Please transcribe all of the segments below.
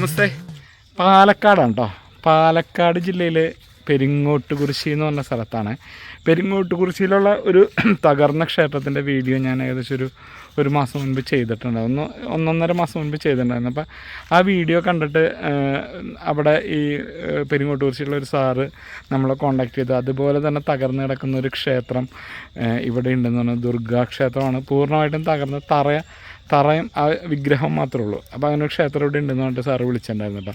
നമസ്തേ. പാലക്കാടാണ് കേട്ടോ പാലക്കാട് ജില്ലയിലെ പെരിങ്ങോട്ടുകുറിശി എന്ന് പറഞ്ഞ സ്ഥലത്താണ്. പെരിങ്ങോട്ടുകുറിശിയിലുള്ള ഒരു തകർന്ന ക്ഷേത്രത്തിന്റെ വീഡിയോ ഞാൻ ഏകദേശം ഒരു ഒരു മാസം മുൻപ് ചെയ്തിട്ടുണ്ട്. ഒന്ന് ഒന്നൊന്നര മാസം മുൻപ് ചെയ്തിട്ടുണ്ടായിരുന്നു. അപ്പോൾ ആ വീഡിയോ കണ്ടിട്ട് അവിടെ ഈ പെരിങ്ങോട്ട് ഒരു സാറ് നമ്മളെ കോണ്ടാക്ട് ചെയ്തു. അതുപോലെ തന്നെ തകർന്ന് കിടക്കുന്ന ഒരു ക്ഷേത്രം ഇവിടെ ഉണ്ടെന്ന് പറഞ്ഞാൽ ദുർഗാക്ഷേത്രമാണ്. പൂർണമായിട്ടും തകർന്ന് തറ തറയും ആ വിഗ്രഹം മാത്രമേ ഉള്ളൂ. അപ്പോൾ അങ്ങനെ ഒരു ക്ഷേത്രം ഇവിടെ ഉണ്ടെന്ന് പറഞ്ഞിട്ട് സാറ് വിളിച്ചിട്ടുണ്ടായിരുന്നു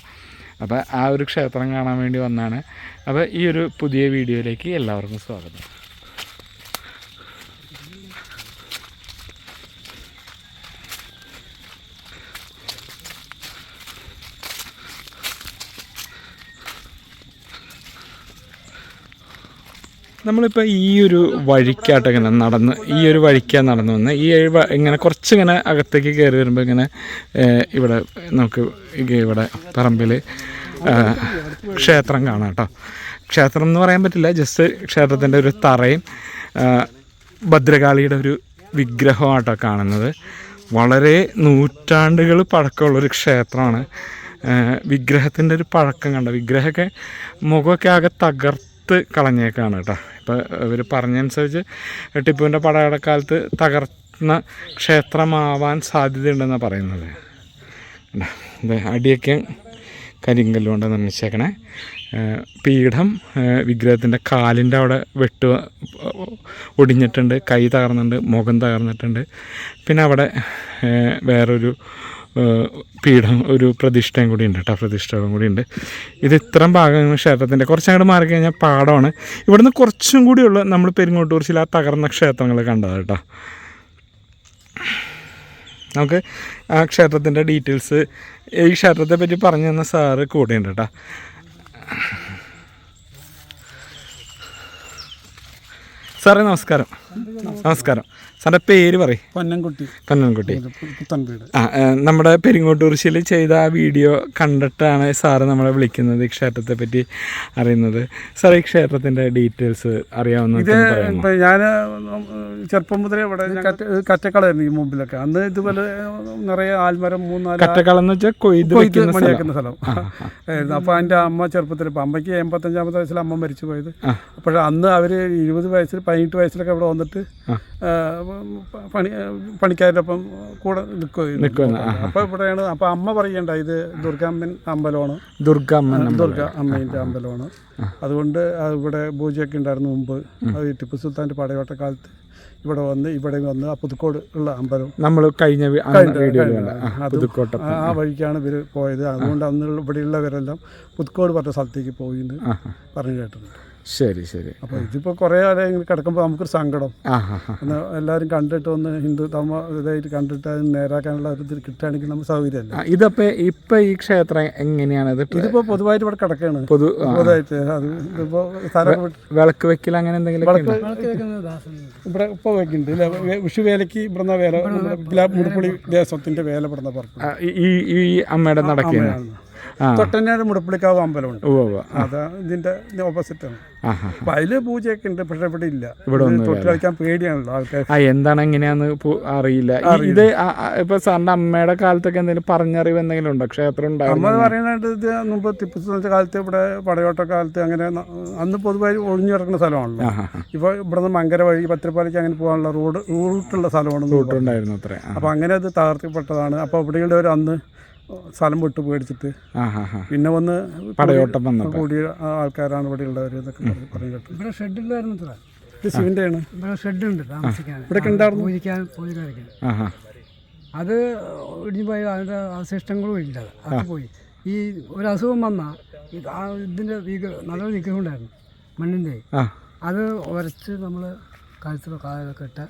അപ്പോൾ ആ ഒരു ക്ഷേത്രം കാണാൻ വേണ്ടി വന്നാണ്. അപ്പോൾ ഈ ഒരു പുതിയ വീഡിയോയിലേക്ക് എല്ലാവർക്കും സ്വാഗതം. നമ്മളിപ്പോൾ ഈ ഒരു വഴിക്കായിട്ട് ഇങ്ങനെ നടന്ന് ഈ ഒരു വഴിക്കാണ് നടന്നു വന്ന് ഈ കുറച്ച് ഇങ്ങനെ അകത്തേക്ക് കയറി വരുമ്പോൾ ഇങ്ങനെ ഇവിടെ നമുക്ക് ഇവിടെ പറമ്പിൽ ക്ഷേത്രം കാണാം കേട്ടോ ക്ഷേത്രം എന്ന് പറയാൻ പറ്റില്ല ജസ്റ്റ് ക്ഷേത്രത്തിന്റെ ഒരു തറയും ഭദ്രകാളിയുടെ ഒരു വിഗ്രഹമായിട്ടോ കാണുന്നത്. വളരെ നൂറ്റാണ്ടുകൾ പഴക്കമുള്ളൊരു ക്ഷേത്രമാണ്. വിഗ്രഹത്തിന്റെ ഒരു പഴക്കം കണ്ട? വിഗ്രഹമൊക്കെ മുഖമൊക്കെ ആകെ തകർത്ത് കളഞ്ഞേക്കാണ് കേട്ടോ. ഇപ്പോൾ ഇവർ പറഞ്ഞനുസരിച്ച് ടിപ്പുവിന്റെ പടയടക്കാലത്ത് തകർന്ന ക്ഷേത്രമാവാൻ സാധ്യതയുണ്ടെന്നാണ് പറയുന്നത്. അടിയൊക്കെ കരിങ്കല്ല് കൊണ്ട് നിർമ്മിച്ചേക്കണേ പീഠം വിഗ്രഹത്തിന്റെ കാലിന്റെ അവിടെ വെട്ട് ഒടിഞ്ഞിട്ടുണ്ട് കൈ തകർന്നിട്ടുണ്ട് മുഖം തകർന്നിട്ടുണ്ട്. പിന്നെ അവിടെ വേറൊരു പീഠം ഒരു പ്രതിഷ്ഠയും കൂടി ഉണ്ട് കേട്ടോ പ്രതിഷ്ഠകളും കൂടി ഉണ്ട്. ഇത് ഇത്രയും ഭാഗങ്ങൾ ക്ഷേത്രത്തിന്റെ കുറച്ചങ്ങോട്ട് മാറി കഴിഞ്ഞാൽ പാടമാണ് ഇവിടുന്ന് കുറച്ചും കൂടിയുള്ള നമ്മൾ പെരിങ്ങോട്ടൂർ ചില തകർന്ന ക്ഷേത്രങ്ങൾ കണ്ടത് കേട്ടോ നമുക്ക് ആ ക്ഷേത്രത്തിന്റെ ഡീറ്റെയിൽസ് ഈ ക്ഷേത്രത്തെ പറ്റി പറഞ്ഞു തന്ന സാറ് കൂടെയുണ്ട് കേട്ടോ സാറേ നമസ്കാരം. നമസ്കാരം. സാറിന്റെ പേര് പറയും. പൊന്നൻകുട്ടി. പൊന്നൻകുട്ടി. ആ നമ്മുടെ പെരിങ്ങോട്ടൂർശിയിൽ ചെയ്ത ആ വീഡിയോ കണ്ടിട്ടാണ് സാറ് നമ്മളെ വിളിക്കുന്നത് ഈ ക്ഷേത്രത്തെ പറ്റി അറിയുന്നത്. സാർ ഈ ക്ഷേത്രത്തിന്റെ ഡീറ്റെയിൽസ് അറിയാവുന്ന ഞാൻ ചെറുപ്പം മുതലേ ഇവിടെ കറ്റ- കറ്റക്കളായിരുന്നു ഈ മുമ്പിലൊക്കെ. അന്ന് ഇതുപോലെ നിറയെ ആൽമരം മൂന്നാൽ കറ്റക്കള എന്ന് വെച്ചാൽ കൊയ്ത് മണിയാക്കുന്ന സ്ഥലം. ആയിരുന്നു അപ്പോൾ എന്റെ അമ്മ ചെറുപ്പത്തിൽ ഇപ്പം അമ്മയ്ക്ക് എൺപത്തഞ്ചാമത്തെ വയസ്സിൽ അമ്മ മരിച്ചു പോയത് അപ്പോൾ അന്ന് അവർ ഇരുപത് വയസ്സിൽ പതിനെട്ട് വയസ്സിലൊക്കെ ഇവിടെ വന്നിട്ട് ആ, പണി പണിക്കാരുടെ ഒപ്പം കൂടെ നിൽക്കുമായിരുന്നു അപ്പോൾ ഇവിടെയാണ് അപ്പോൾ അമ്മ പറയണ്ട ഇത് ദുർഗാമ്മൻ അമ്പലമാണ്. ദുർഗമ്മൻ ദുർഗ അമ്മേന്റെ അമ്പലമാണ്. അതുകൊണ്ട് അത് ഇവിടെ പൂജയൊക്കെ ഉണ്ടായിരുന്നു മുമ്പ്. അത് ടിപ്പു സുൽത്താന്റെ പടയോട്ട കാലത്ത് ഇവിടെ വന്ന് ഇവിടെ വന്ന് ആ പുതുക്കോട് ഉള്ള അമ്പലം. നമ്മൾ കഴിഞ്ഞ പുതുക്കോട്ട ആ വഴിക്കാണ് ഇവർ പോയത്. അതുകൊണ്ട് അന്ന് ഇവിടെയുള്ളവരെല്ലാം പുതുക്കോട് പറഞ്ഞ സ്ഥലത്തേക്ക് പോയി എന്ന് പറഞ്ഞു കേട്ടിട്ടുണ്ട്. ശരി ശരി. അപ്പോൾ ഇതിപ്പോൾ കുറേ ആളെ ഇങ്ങനെ കിടക്കുമ്പോൾ നമുക്കൊരു സങ്കടം. ഒന്ന് എല്ലാവരും കണ്ടിട്ട് ഒന്ന് ഹിന്ദു ധർമ്മ ഇതായിട്ട് കണ്ടിട്ട് അത് നേരാക്കാനുള്ള ഒരു ഇത് കിട്ടുകയാണെങ്കിൽ നമുക്ക് സൗകര്യമല്ല. ഇതപ്പോൾ ഇതപ്പോ ഇപ്പൊ ഈ ക്ഷേത്രം എങ്ങനെയാണ് ഇത് ഇതിപ്പോൾ പൊതുവായിട്ട് ഇവിടെ കിടക്കുകയാണ് പൊതു പൊതുവായിട്ട് അത് ഇതിപ്പോൾ സ്ഥലം വിളക്ക് വെക്കൽ അങ്ങനെ എന്തെങ്കിലും ഇവിടെ ഇപ്പോൾ വെക്കുന്നുണ്ട്. അല്ലേ വിഷു വേലയ്ക്ക് ഇവിടുന്ന വേല മുടുപ്പുളി ദേശത്തിന്റെ വേല ഇവിടുന്ന പറഞ്ഞു ഈ ഈ അമ്മയുടെ നടക്കുന്ന ആ. തൊട്ടന്നാട് മുടപ്പിളിക്കാവ് അമ്പലമുണ്ട്. അതാ ഇതിന്റെ ഓപ്പോസിറ്റ് ആണ്. അപ്പൊ അതിൽ പൂജയൊക്കെ ഉണ്ട് പക്ഷെ ഇവിടെ ഇല്ല. ഇവിടെ തൊട്ട് കളിക്കാൻ പേടിയാണല്ലോ ആൾക്കാർ എന്താണ് എങ്ങനെയാന്ന് അറിയില്ല. ഇത് ഇപ്പൊ സാറിന്റെ അമ്മയുടെ കാലത്തൊക്കെ എന്തെങ്കിലും പറഞ്ഞറിവ് എന്തെങ്കിലും ഉണ്ടോ? ക്ഷേത്രം അമ്മ പറയുന്നത് ഇത് മുമ്പ് ടിപ്പു സുൽത്താന്റെ കാലത്ത് ഇവിടെ പടയോട്ട കാലത്ത് അങ്ങനെ അന്ന് പൊതുവായി ഒഴിഞ്ഞു കിടക്കുന്ന സ്ഥലമാണല്ലോ. ഇപ്പൊ ഇവിടുന്ന് മങ്കര വഴി പത്തിരപ്പാലയ്ക്ക് അങ്ങനെ പോകാനുള്ള റോഡ് റൂട്ടുള്ള സ്ഥലമാണ് റൂട്ടുണ്ടായിരുന്നു അത്ര അപ്പൊ അങ്ങനെ അത് തകർത്തിപ്പെട്ടതാണ്. അപ്പൊ ഇവിടെയുള്ളവർ അന്ന് സ്ഥലം വിട്ട് പേടിച്ചിട്ട് പിന്നെ വന്ന് പടയോട്ടം കൂടിയ ആൾക്കാരാണ് ഇവിടെ ഉള്ളവർ എന്നൊക്കെ ഇവിടെ ഷെഡില്ലായിരുന്നു ഇത്ര ഇത് ശിവന്റെയാണ്. ഇവിടെ ഷെഡുണ്ട് താമസിക്കാൻ. ഇവിടെ ഉണ്ടായിരുന്നു പൂജിക്കാൻ അത് ഇടിഞ്ഞു പോയി അതിന്റെ അവശിഷ്ടങ്ങളും ഇല്ല. അത് പോയി. ഈ ഒരു അസുഖം വന്നാൽ ഇത് ആ ഇതിന്റെ വിക നല്ലൊരു വിഗ്രഹം ഉണ്ടായിരുന്നു മണ്ണിന്റെ അത് ഉരച്ച് നമ്മൾ കഴുത്തിലോ കാലൊക്കെ ഇട്ട്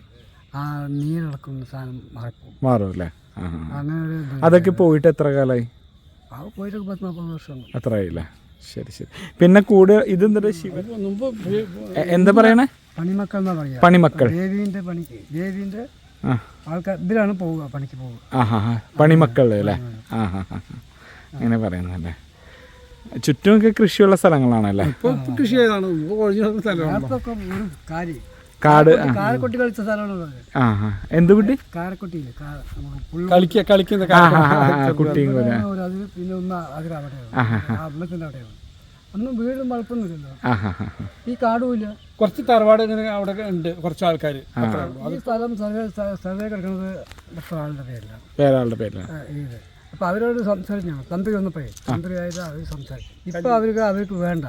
ആ നീരിളക്കുന്ന സാധനം മാറിപ്പോകും മാറും അല്ലേ? അങ്ങനെ ഒരു ഇത് അതൊക്കെ പോയിട്ട് എത്ര കാലമായി ആ പോയിട്ട് പത്ത് നാൽപ്പത് വർഷം. അത്ര ആയില്ലേ ശരി ശരി. പിന്നെ കൂടെ ഇതെന്താ ശിവ? മുമ്പ് എ- എന്താ പറയണേ? പണിമക്കൾ എന്നാ പറയുക പണിമക്കൾ. ദേവീന്റെ പണിക്ക് ദേവീന്റെ ആ. ആൾക്കാർ ഇതിലാണ് പോവുക പണിക്ക് പോവുക. ആ ഹാ ഹാ പണിമക്കൾ അല്ലേ? ആ ഹാ ഹാ ഹാ. അങ്ങനെ പറയുന്നല്ലേ ചുറ്റുമൊക്കെ കൃഷിയുള്ള സ്ഥലങ്ങളാണല്ലേ? ഇപ്പോൾ കൃഷി ചെയ്താണ്. കിടക്കുന്ന സ്ഥലമാണ് നേരത്തൊക്കെ ഒരു കാര്യം കാട് കാരക്കൊട്ടി കളിച്ച സ്ഥലമാണ് ആ എന്ത് കുട്ടി? കാരക്കൊട്ടിയില്ലേ കളിക്ക കളിക്കുന്ന കുട്ടിയും പിന്നെ ഒന്ന് അതിലവിടെയാണ് ആ അമ്പലത്തിന്റെ അവിടെയാണ്. അന്ന് വീടും വളപ്പൊന്നുമില്ലല്ലോ ഈ കാടുമില്ല കുറച്ച് തറവാട് ഇങ്ങനെ അവിടെ ഉണ്ട് കുറച്ച് ആൾക്കാർ ഈ സ്ഥലം സർവേ സർവേ കിടക്കുന്നത് ആളുടെ പേരിലാണ് വേറൊരാളുടെ പേരിലാണ് ഇത്. അപ്പോൾ അവരോട് സംസാരിച്ചാണ് തന്ത്രി വന്നപ്പോഴേ തന്ത്രി ആയത് അവർ സംസാരിച്ചു ഇപ്പോൾ അവർക്ക് അവർക്ക് വേണ്ട.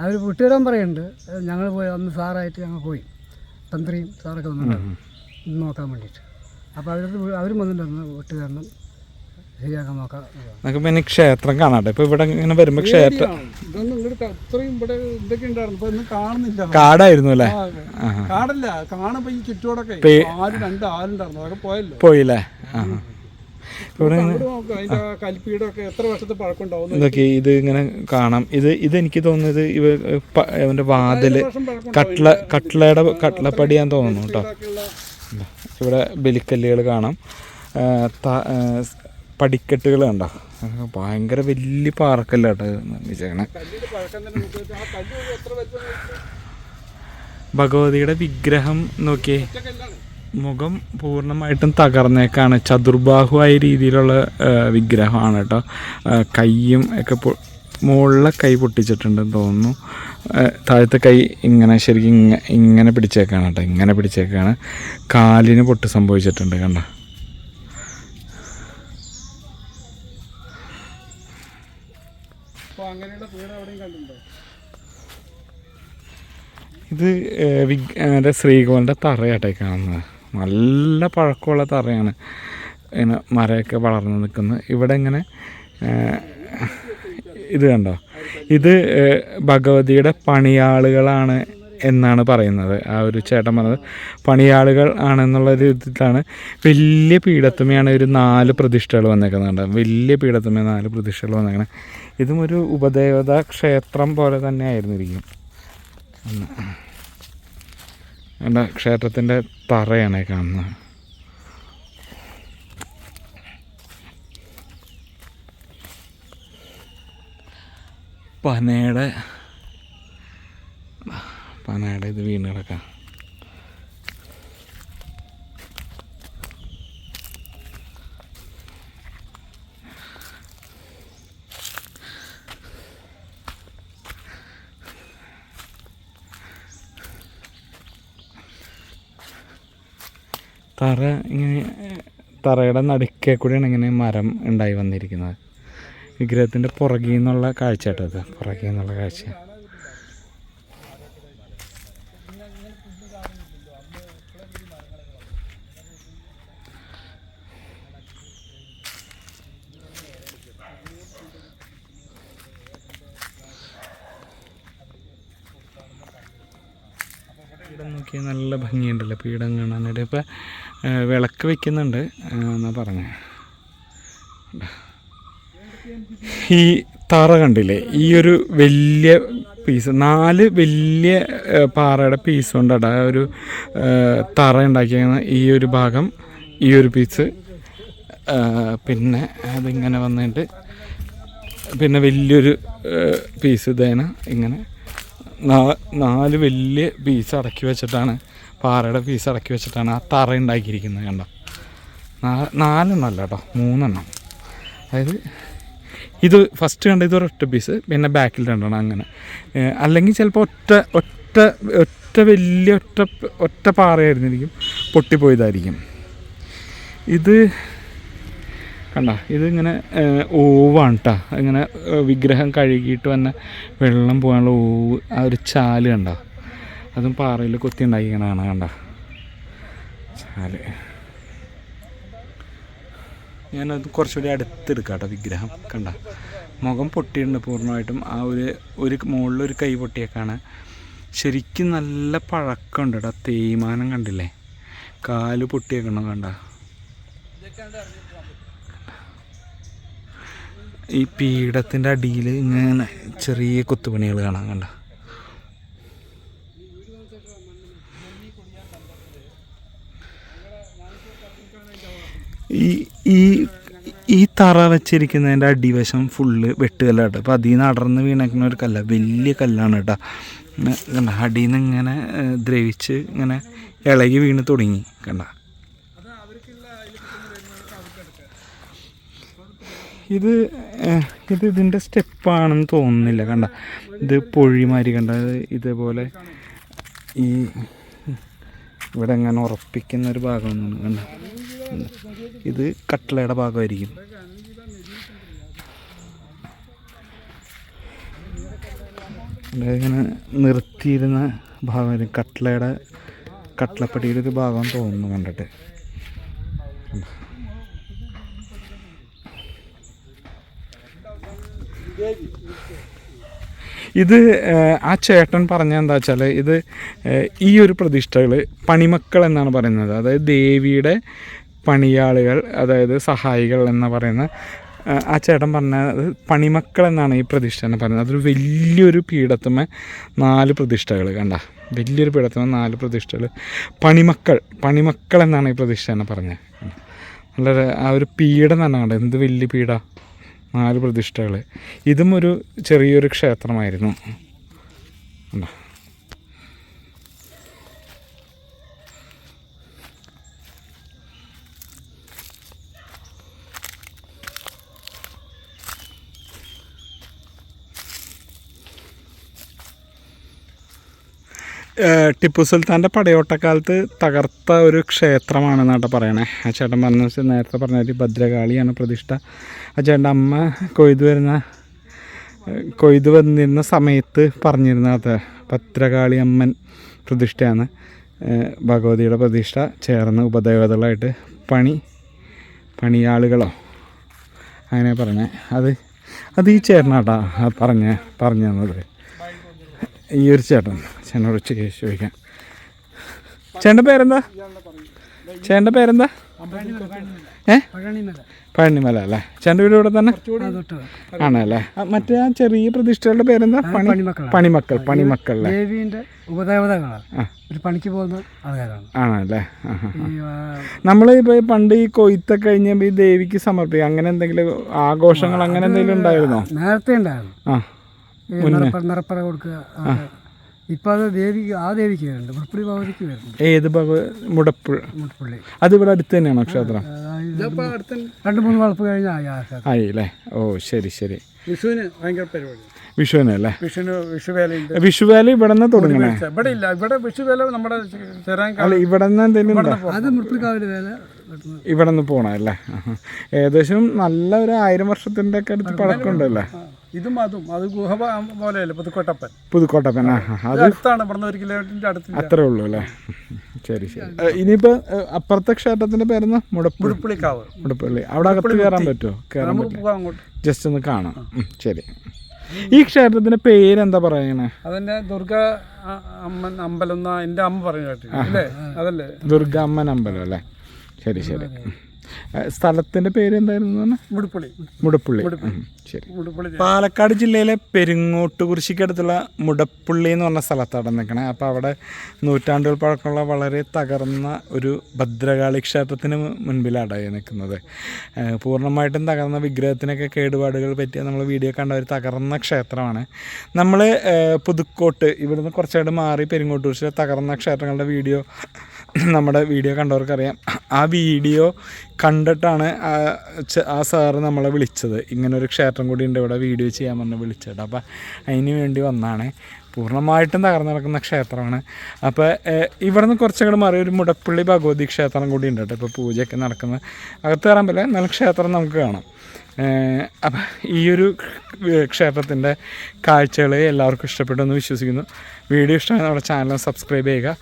അവർ വിട്ടുവരാൻ പറയുന്നുണ്ട് ഞങ്ങൾ പോയി അന്ന് സാറായിട്ട് ഞങ്ങൾ പോയി. തന്ത്രിയും സാറൊക്കെ വന്നിട്ടുണ്ടായിരുന്നു നോക്കാൻ വേണ്ടിയിട്ട്. അപ്പോൾ അവരത് അവരും വന്നിട്ടുണ്ടായിരുന്നു വിട്ടുതരണം ശരിയാക്കാൻ നോക്കാം. നമുക്ക് പിന്നെ ക്ഷേത്രം കാണാട്ടെ. ഇപ്പൊ ഇവിടെ ഇങ്ങനെ വരുമ്പോ ക്ഷേത്രം ഇതൊന്നും അത്രയും ഇവിടെ ഇതൊക്കെ ഉണ്ടായിരുന്നു. ഇപ്പൊ ഒന്നും കാണുന്നില്ല. കാടായിരുന്നു അല്ലേ? കാടല്ല. കാണുമ്പോ ഈ ചുറ്റോടൊക്കെ ആൽ രണ്ട് ആലുണ്ടായിരുന്നു അതൊക്കെ പോയല്ലോ. പോയില്ലേ? ആ. ഇവിടെ കൽപ്പീടൊക്കെ എത്ര വർഷത്തെ ഇതൊക്കെ ഇത് ഇങ്ങനെ കാണാം. ഇത് ഇത് എനിക്ക് തോന്നുന്നത് ഇവ അവന്റെ ഇവന്റെ വാതിൽ കട്ട്ല കട്ട്ലയുടെ കട്ട്ലപ്പടിയാൻ തോന്നുന്നു കേട്ടോ. ഇവിടെ ബലിക്കല്ലുകൾ കാണാം. പടിക്കെട്ടുകൾ കണ്ടോ? ഭയങ്കര വലിയ പാറക്കല്ല കേട്ടോ ഭഗവതിയുടെ വിഗ്രഹം നോക്കിയേ. മുഖം പൂർണമായിട്ടും തകർന്നേക്കാണ്. ചതുർബാഹുവായ രീതിയിലുള്ള വിഗ്രഹമാണ് കേട്ടോ കൈയും കയ്യും ഒക്കെ മുകളിലെ കൈ പൊട്ടിച്ചിട്ടുണ്ടെന്ന് തോന്നുന്നു. താഴത്തെ കൈ ഇങ്ങനെ ശരിക്കും ഇങ്ങ ഇങ്ങനെ പിടിച്ചേക്കാണ് കേട്ടോ ഇങ്ങനെ പിടിച്ചേക്കാണ്. കാലിന് പൊട്ട് സംഭവിച്ചിട്ടുണ്ട് കണ്ട. ഇത് എന്റെ തറയാട്ടെ കാണുന്നത്. നല്ല പഴക്കമുള്ള തറയാണ്. ഇങ്ങനെ മരമൊക്കെ വളർന്നു നിൽക്കുന്നത്. ഇവിടെ ഇങ്ങനെ ഇത് കണ്ടോ? ഇത് ഭഗവതിയുടെ പണിയാളുകളാണ് എന്നാണ് പറയുന്നത്. ആ ഒരു ചേട്ടൻ പറഞ്ഞത്. പണിയാളുകൾ ആണെന്നുള്ള ഒരു ഇതിലാണ് വലിയ പീഠത്തുമയാണ് ഒരു നാല് പ്രതിഷ്ഠകൾ വന്നേക്കുന്നുണ്ട് വലിയ പീഠത്തുമ നാല് പ്രതിഷ്ഠകൾ വന്നേക്കണം. ഇതും ഒരു ഉപദേവത ക്ഷേത്രം പോലെ തന്നെ ആയിരുന്നിരിക്കും എന്റെ ക്ഷേത്രത്തിന്റെ തറയാണ് കാണുന്നത്. പനയുടെ പനയുടെ ഇത് വീണ് കിടക്കാം. തറ ഇങ്ങനെ തറയുടെ നടുക്കേ കൂടിയാണ് ഇങ്ങനെ മരം ഉണ്ടായി വന്നിരിക്കുന്നത്. വിഗ്രഹത്തിന്റെ പുറകിൽ നിന്നുള്ള കാഴ്ച കേട്ടോ ഇത്. പുറകിൽ നിന്നുള്ള കാഴ്ച. പീഠം നോക്കി നല്ല ഭംഗിയുണ്ടല്ലോ. പീഠം കാണാനായിട്ട്. ഇപ്പം വിളക്ക് വെക്കുന്നുണ്ട് എന്നാ പറഞ്ഞേ. ഈ തറ കണ്ടില്ലേ ഈ ഒരു വലിയ പീസ് നാല് വലിയ പാറയുടെ പീസ് കൊണ്ടാണ് ആ ഒരു തറ ഉണ്ടാക്കിയ ഈ ഒരു ഭാഗം ഈ ഒരു പീസ് പിന്നെ അതിങ്ങനെ വന്നിട്ട് പിന്നെ വലിയൊരു പീസ് ഇതേന ഇങ്ങനെ. നാല് വലിയ പീസ് അടക്കി വെച്ചിട്ടാണ് പാറയുടെ പീസ് അടക്കി വെച്ചിട്ടാണ് ആ തറ ഉണ്ടാക്കിയിരിക്കുന്നത് കണ്ടോ? നാലെണ്ണം അല്ല കേട്ടോ മൂന്നെണ്ണം. അതായത് ഇത് ഫസ്റ്റ് കണ്ട ഇത് ഒരൊറ്റ പീസ് പിന്നെ ബാക്കിൽ രണ്ടെണ്ണം അങ്ങനെ. അല്ലെങ്കിൽ ചിലപ്പോൾ ഒറ്റ ഒറ്റ ഒറ്റ വലിയ ഒറ്റ ഒറ്റ പാറയായിരുന്നിരിക്കും പൊട്ടിപ്പോയതായിരിക്കും. ഇത് കണ്ട ഇതിങ്ങനെ ഓവാണ് കേട്ടോ ഇങ്ങനെ വിഗ്രഹം കഴുകിയിട്ട് വന്ന വെള്ളം പോകാനുള്ള ഓവ് ആ ഒരു ചാൽ കണ്ട? അതും പാറയിൽ കൊത്തി ഉണ്ടാക്കിക്കണതാണ് കണ്ട? ചാൽ. ഞാനത് കുറച്ചുകൂടി അടുത്തെടുക്കാം കേട്ടോ വിഗ്രഹം. കണ്ട? മുഖം പൊട്ടിയിട്ടുണ്ട് പൂർണമായിട്ടും. ആ ഒരു ഒരു മുകളിലൊരു കൈ പൊട്ടിയേക്കാണ്. ശരിക്കും നല്ല പഴക്കമുണ്ട് കേട്ടോ. തേയ്മാനം കണ്ടില്ലേ? കാൽ പൊട്ടിയേക്കണം കണ്ട? ഈ പീഠത്തിന്റെ അടിയിൽ ഇങ്ങനെ ചെറിയ കൊത്തുപണികൾ കാണാം കണ്ട? ഈ ഈ ഈ തറ വെച്ചിരിക്കുന്നതിന്റെ അടിവശം ഫുള്ള് വെട്ടുകല്ലാണ് അപ്പോൾ അതിൽ നിന്ന് അടർന്ന് വീണേക്കുന്ന ഒരു കല്ല. വലിയ കല്ലാണ് കേട്ടോ. കണ്ട അടിയിൽ നിന്ന് ഇങ്ങനെ ദ്രവിച്ച് ഇങ്ങനെ ഇളകി വീണ് തുടങ്ങി കണ്ട. ഇത് ഇത് ഇതിന്റെ സ്റ്റെപ്പാണെന്ന് തോന്നുന്നില്ല കണ്ട. ഇത് പൊഴിമാരി കണ്ട. ഇത് ഇതേപോലെ ഈ ഇവിടെ ഇങ്ങനെ ഉറപ്പിക്കുന്ന ഒരു ഭാഗമൊന്നും കണ്ട. ഇത് കട്ട്ലയുടെ ഭാഗമായിരിക്കും. ഇങ്ങനെ നിർത്തിയിരുന്ന ഭാഗമായിരിക്കും. കട്ട്ലയുടെ കട്ട്ലപ്പടിയുടെ ഒരു ഭാഗം തോന്നുന്നു കണ്ടിട്ട്. ഇത് ആ ചേട്ടൻ പറഞ്ഞ എന്താ വെച്ചാൽ ഇത് ഈ ഒരു പ്രതിഷ്ഠകൾ പണിമക്കൾ എന്നാണ് പറയുന്നത്. അതായത് ദേവിയുടെ പണിയാളുകൾ അതായത് സഹായികൾ എന്ന് പറയുന്ന ആ ചേട്ടൻ പറഞ്ഞത് പണിമക്കൾ എന്നാണ് ഈ പ്രതിഷ്ഠ എന്ന് പറയുന്നത് അതൊരു വലിയൊരു പീഠത്തുമ്മ നാല് പ്രതിഷ്ഠകൾ കണ്ട. വലിയൊരു പീഠത്തുമ്മ നാല് പ്രതിഷ്ഠകൾ പണിമക്കൾ പണിമക്കൾ എന്നാണ് ഈ പ്രതിഷ്ഠ എന്ന് പറഞ്ഞത്. നല്ല ആ ഒരു പീഠം തന്നെ കണ്ട? എന്ത് വലിയ പീഠ? നാല് പ്രതിഷ്ഠകൾ ഇതും ഒരു ചെറിയൊരു ക്ഷേത്രമായിരുന്നു. കണ്ടോ? ടിപ്പു സുൽത്താന്റെ പടയോട്ടക്കാലത്ത് തകർത്ത ഒരു ക്ഷേത്രമാണെന്നാട്ടോ പറയണേ. ആ ചേട്ടൻ പറഞ്ഞ വെച്ചാൽ നേരത്തെ പറഞ്ഞ ഒരു ഭദ്രകാളിയാണ് പ്രതിഷ്ഠ. ആ ചേട്ടന്റെ അമ്മ കൊയ്തു വരുന്ന കൊയ്തു വന്നിരുന്ന സമയത്ത് പറഞ്ഞിരുന്ന അത് ഭദ്രകാളി അമ്മൻ പ്രതിഷ്ഠയാണ്. ഭഗവതിയുടെ പ്രതിഷ്ഠ ചേർന്ന് ഉപദേവതകളായിട്ട് പണി പണിയാളുകളോ അങ്ങനെ പറഞ്ഞേ അത് അത് ഈ ചേട്ടനാട്ടാ പറഞ്ഞേ പറഞ്ഞ പറഞ്ഞു തന്നത് ഈ ഒരു ചേട്ടൻ. ചേട്ടനോട് ചോദിക്കാം. ചേട്ടന്റെ പേരെന്താ? ചേട്ടന്റെ പേരെന്താ? ഏ? പഴനിമല അല്ലേ? ചേട്ടന്റെ വീട് ഇവിടെ തന്നെ? ആണല്ലേ? മറ്റേ ആ ചെറിയ പ്രതിഷ്ഠകളുടെ പേരെന്താ. പണിമക്കൾ പണിമക്കൾ ദേവീന്റെ ഉപദേവതകളാണ്. ഒരു പണിക്ക് പോകുന്ന ആൾക്കാരാണ്. ആണല്ലേ. നമ്മൾ ഇപ്പോൾ പണ്ട് ഈ കൊയ്ത്തൊക്കെ കഴിഞ്ഞപ്പോൾ ഈ ദേവിക്ക് സമർപ്പിക്കുക അങ്ങനെ എന്തെങ്കിലും ആഘോഷങ്ങൾ അങ്ങനെ എന്തെങ്കിലും ഉണ്ടായിരുന്നോ? നേരത്തെ ഉണ്ടായിരുന്നു. നിറപ്പറ കൊടുക്കുക. ഇപ്പൊ അത് ദേവിക്ക് ആ ദേവിക്ക് വരുന്നുണ്ട്. മുപ്പടി ഭഗവതിക്ക് വരുന്നുണ്ട്. ഏത് ഭഗ മുടപ്പ് മുടപ്പുള്ളി. അത് ഇവിടെ അടുത്ത് തന്നെയാണോ ക്ഷേത്രം? രണ്ട് മൂന്ന് വളപ്പ് കഴിഞ്ഞ ആ ആയി അല്ലേ ഓ ശരി ശരി. വിഷുവിന് ഭയങ്കര പരിപാടി. വിഷുവിനല്ലേ വിഷുവിന് വിഷുവേല വിഷുവേല ഇവിടെ നിന്ന് തുടങ്ങണേ. ഇവിടെ ഇല്ല. ഇവിടെ വിഷുവേല നമ്മുടെ ചെറാൻ അല്ല ഇവിടെ നിന്ന് എന്തെങ്കിലും അത് മുട്ടപ്പള്ളിക്കാവിലെ വേല ഇവിടെ നിന്ന് പോകണം അല്ലേ? ഏകദേശം നല്ല ഒരു ആയിരം വർഷത്തിന്റെ ഒക്കെ അടുത്ത് പഴക്കമുണ്ടല്ലേ ഇതും അതും. അത് ഗുഹ പോലെയല്ലേ? പുതുക്കോട്ടപ്പൻ. പുതുക്കോട്ടപ്പൻ. ആ. അത് അടുത്താണ്. ഇവിടുന്ന് ഒരു കിലോമീറ്ററിന്റെ അടുത്ത് അത്രേ ഉള്ളൂ അല്ലേ? ശരി ശരി. ഇനിയിപ്പോ അപ്പുറത്തെ ക്ഷേത്രത്തിന്റെ പേരെന്ന് മുടപ്പുളിക്കാവ് മുടപ്പുള്ളി. അവിടെ അകത്ത് കയറാൻ പറ്റുമോ? കയറാൻ പറ്റും ജസ്റ്റ് ഒന്ന് കാണാം. ശരി. ഈ ക്ഷേത്രത്തിന്റെ എന്താ പറയണേ? അതിന്റെ ദുർഗ അമ്മൻ അമ്പലം എന്നാ എന്റെ അമ്മ പറഞ്ഞു കേട്ടോ അതല്ലേ? ദുർഗ അമ്മൻ അമ്പലം അല്ലേ? ശരി ശരി. സ്ഥലത്തിന്റെ പേര് എന്തായിരുന്നു മുടുപ്പള്ളി. മുടപ്പുള്ളി. ശരി. പാലക്കാട് ജില്ലയിലെ പെരിങ്ങോട്ടുകുരിശിക്കടുത്തുള്ള മുടപ്പുള്ളി എന്ന് പറഞ്ഞ സ്ഥലത്താണ് നിൽക്കണേ അപ്പോൾ അവിടെ നൂറ്റാണ്ടുകൾ പഴക്കമുള്ള വളരെ തകർന്ന ഒരു ഭദ്രകാളി ക്ഷേത്രത്തിന് മുൻപിലാടായി മുൻപിലാണ് നിൽക്കുന്നത് പൂർണമായിട്ടും തകർന്ന വിഗ്രഹത്തിനൊക്കെ കേടുപാടുകൾ പറ്റിയ നമ്മൾ വീഡിയോ കണ്ട ഒരു തകർന്ന ക്ഷേത്രമാണ്. നമ്മൾ പുതുക്കോട്ട് ഇവിടുന്ന് കുറച്ചായിട്ട് മാറി പെരിങ്ങോട്ടുകുരിശിലെ തകർന്ന ക്ഷേത്രങ്ങളുടെ വീഡിയോ നമ്മുടെ വീഡിയോ കണ്ടവർക്കറിയാം. ആ വീഡിയോ കണ്ടിട്ടാണ് ആ സാറ് നമ്മളെ വിളിച്ചത്. ഇങ്ങനൊരു ക്ഷേത്രം കൂടി ഉണ്ട് ഇവിടെ വീഡിയോ ചെയ്യാൻ പറഞ്ഞ് വിളിച്ചത്. അപ്പോൾ അതിന് വേണ്ടി വന്നാണ്. പൂർണമായിട്ടും തകർന്നു നടക്കുന്ന ക്ഷേത്രമാണ്. അപ്പോൾ ഇവിടെ നിന്ന് മാറി ഒരു മുടപ്പള്ളി ഭഗവതി ക്ഷേത്രം കൂടി ഉണ്ട് കേട്ടോ. ഇപ്പോൾ പൂജയൊക്കെ നടക്കുന്ന. അകത്ത് കയറാൻ പറ്റില്ല. നല്ല ക്ഷേത്രം നമുക്ക് കാണാം. അപ്പം ഈ ഒരു ക്ഷേത്രത്തിന്റെ കാഴ്ചകൾ എല്ലാവർക്കും ഇഷ്ടപ്പെട്ടു എന്ന് വിശ്വസിക്കുന്നു. വീഡിയോ ഇഷ്ടമായി നമ്മുടെ ചാനൽ സബ്സ്ക്രൈബ് ചെയ്യുക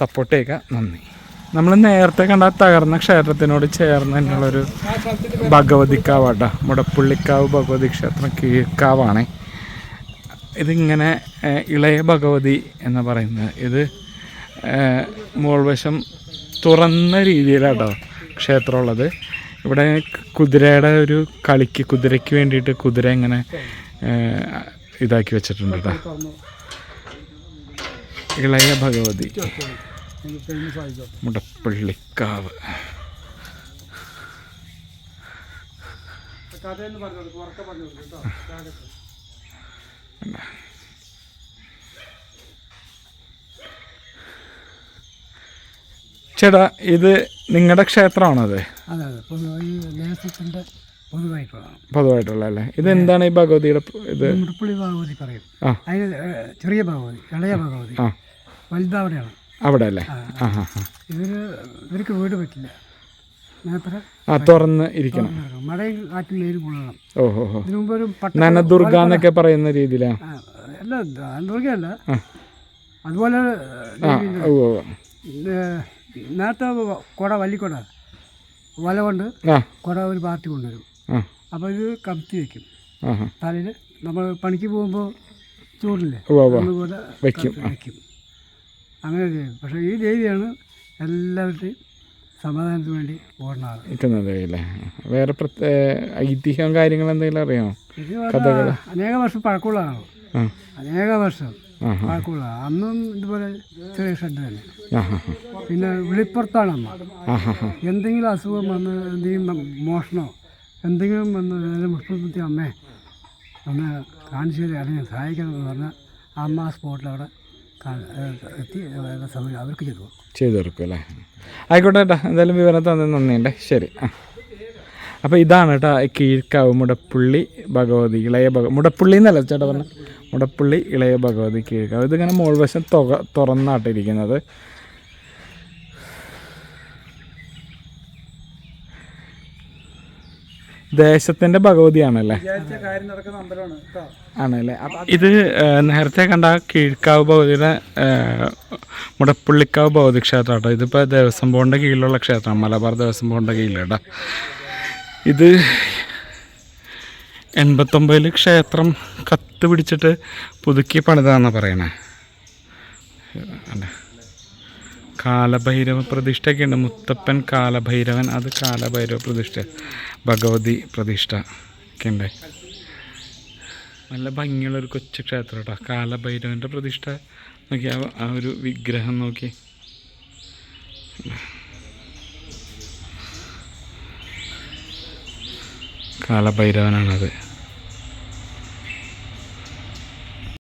സപ്പോർട്ട് ചെയ്യുക. നന്ദി. നമ്മൾ നേരത്തെ കണ്ട തകർന്ന ക്ഷേത്രത്തിനോട് ചേർന്ന് തന്നെയുള്ളൊരു ഭഗവതിക്കാവാട്ടോ. മുടപ്പുള്ളിക്കാവ് ഭഗവതി ക്ഷേത്രം കീഴ്ക്കാവാണേ. ഇതിങ്ങനെ ഇളയ ഭഗവതി എന്ന് പറയുന്നത്. ഇത് മുകൾവശം തുറന്ന രീതിയിലാട്ടോ ക്ഷേത്രമുള്ളത്. ഇവിടെ കുതിരയുടെ ഒരു കളിക്ക് കുതിരയ്ക്ക് വേണ്ടിയിട്ട് കുതിര ഇങ്ങനെ ഇതാക്കി വെച്ചിട്ടുണ്ട് കേട്ടോ ഇളയ ഭഗവതി. മുടപ്പള്ളിക്കാവ് ചേട്ടാ ഇത് നിങ്ങളുടെ ക്ഷേത്രമാണോ അത് പൊതുവായിട്ടുള്ള അല്ലേ? ഇത് എന്താണ് ഈ ഭഗവതിയുടെ ഇത്? മുടപ്പള്ളി ഭഗവതി പറയും. ചെറിയ ഭഗവതി ഇളയ ഭഗവതി. വലുതാവണയാണ്. അവിടെ അല്ലേ ആ ഇവർ ഇവർക്ക് വീട് പറ്റില്ല ആ തുറന്ന് ഇരിക്കണം. മഴയും കാറ്റും നേരും കൊള്ളണം. ഓ ഹോ ഹോ ഇതിനു മുമ്പ് ഒരു പട്ട നനദുർഗ എന്നൊക്കെ പറയുന്ന രീതിയിലാണ് ആ, അല്ല ദുർഗയല്ല അതുപോലെ ആ ഓ ഓ ഏ, നേരത്തെ കുട വല്ലിക്കുട. വല കൊണ്ട് ആ. കുട ഒരു പാർട്ടി കൊണ്ടുവരും. ആ. അപ്പോൾ ഇത് കമത്തി വെക്കും. ആ തലയിൽ നമ്മൾ പണിക്ക് പോകുമ്പോൾ ചൂടില്ലേ ഉവ്വ് ഉവ്വ്. അതുപോലെ വയ്ക്കും. കമത്തി വയ്ക്കും അങ്ങനെ ചെയ്യും. പക്ഷേ ഈ ദേവിയാണ് എല്ലാവരുടെയും സമാധാനത്തിന് വേണ്ടി ഓടുന്നത്. ഏറ്റവും നല്ല അല്ലേ വേറെ പ്രത്യേക ഐതിഹ്യം കാര്യങ്ങൾ എന്തെങ്കിലും അറിയാമോ? അനേക വർഷം പഴക്കമുള്ളതാണ്. അനേക വർഷം പഴക്കമുള്ള അന്നും ഇതുപോലെ ചെറിയ ഷെഡ് തന്നെ. പിന്നെ വിളിപ്പുറത്താണ് അമ്മ. എന്തെങ്കിലും അസുഖം വന്ന് എന്തെങ്കിലും മോഷണോ എന്തെങ്കിലും വന്ന് മുഷ്പത്തി അമ്മേ ഒന്ന് കാണിച്ചു തരാം അല്ലെങ്കിൽ സഹായിക്കണം എന്ന് പറഞ്ഞാൽ അമ്മ ആ സ്പോട്ടിൽ അവിടെ ചെയ്തു. ചെയ്തു? കൊടുക്കും അല്ലേ? ആയിക്കോട്ടെ ഏട്ടാ എന്തായാലും വിവരം തന്നെ നന്ദിയുണ്ട്. ശരി ആ. അപ്പോൾ ഇതാണ് കേട്ടോ കീഴ്ക്കാവ് മുടപ്പുള്ളി ഭഗവതി ഇളയ ഭഗ മുടപ്പുള്ളി എന്നല്ല ചേട്ടാ പറഞ്ഞ. മുടപ്പുള്ളി ഇളയ ഭഗവതി കീഴ്ക്കാവ്. ഇതിങ്ങനെ മുകൾവശം തുക തുറന്നാട്ടിരിക്കുന്നത്. ദേശത്തിന്റെ ഭഗവതിയാണല്ലേ? കേട്ടോ. ആണല്ലേ? ഇത് നേരത്തെ കണ്ട ആ കീഴ്ക്കാവ് ഭഗവതിയുടെ മുടപ്പുള്ളിക്കാവ് ഭഗവതി ക്ഷേത്രം കേട്ടോ. ഇതിപ്പോൾ ദേവസ്വം ബോർഡിന്റെ കീഴിലുള്ള ക്ഷേത്രം മലബാർ ദേവസ്വം ബോർഡിന്റെ കീഴിലാണ് ഇത് എൺപത്തൊമ്പതിൽ ക്ഷേത്രം കത്ത് പിടിച്ചിട്ട് പുതുക്കി പണിതാന്നാണ് പറയണേ. അല്ല. കാലഭൈരവ പ്രതിഷ്ഠയൊക്കെയുണ്ട് മുത്തപ്പൻ കാലഭൈരവൻ അത് കാലഭൈരവ പ്രതിഷ്ഠ ഭഗവതി പ്രതിഷ്ഠ ഒക്കെ ഉണ്ട് നല്ല ഭംഗിയുള്ള ഒരു കൊച്ചു ക്ഷേത്രം കേട്ടോ കാലഭൈരവന്റെ പ്രതിഷ്ഠ നോക്കി ആ ഒരു വിഗ്രഹം നോക്കി. കാലഭൈരവനാണത്.